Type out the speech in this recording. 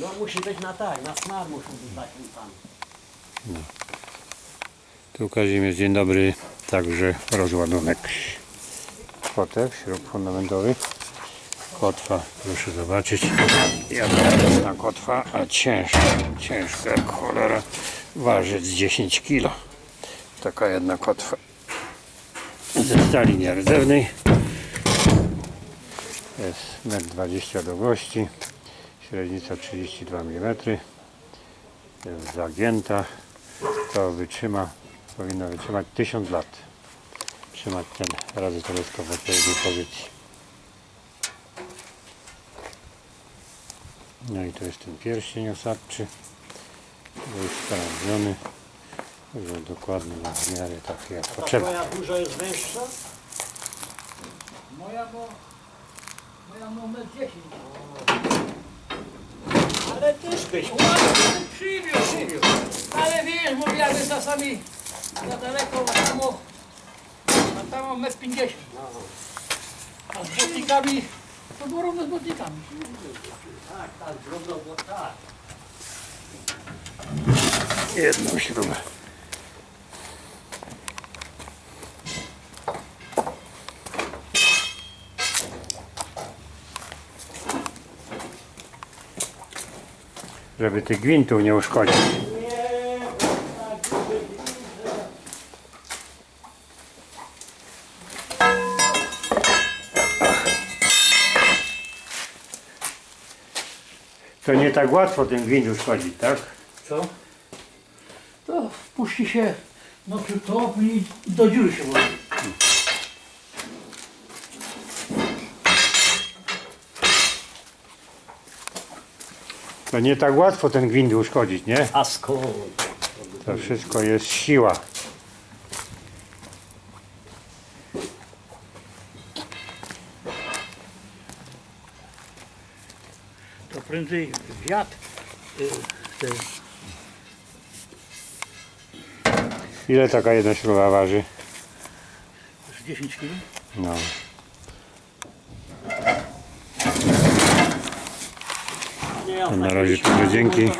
No musi być na tak, na smar muszą być takim tam. Tu Kazimierz, dzień dobry. Także rozładunek kotek, śrub fundamentowy. Kotwa, proszę zobaczyć. Jaka kotwa, a ciężka, ciężka jak cholera. Waży z 10 kg. Taka jedna kotwa. Ze stali nierdzewnej. Jest 1,20 m długości. Średnica 32 mm. Jest zagięta. To wytrzyma, powinno wytrzymać 1000 lat. Trzymać ten razy teleskop w odpowiedniej pozycji. No i to jest ten pierścień osadczy. Jest sprawdzony. Także dokładny na miarę taki jak potrzeba. twoja duża jest węższa? Moja bo... Moja numer 10. Też byś. Ładnie przywiózł. Ale wiesz, mówię, jakby czasami za daleko, a tam o... A tam o metr 50. A z botnikami, to było równo z botnikami. Tak, tak, drobno, bo tak. Jedną śrubę. Żeby tych gwintów nie uszkodzić. To nie tak łatwo ten gwint uszkodzić, tak? Co? To wpuści się, no przy to i do dziury się włoży. To nie tak łatwo ten gwint uszkodzić, nie? A skąd? To wszystko jest siła. To prędzej wiatr. y, Ile taka jedna śruba waży? z 10 kg. No. Nie, ja Na razie tyle, dzięki.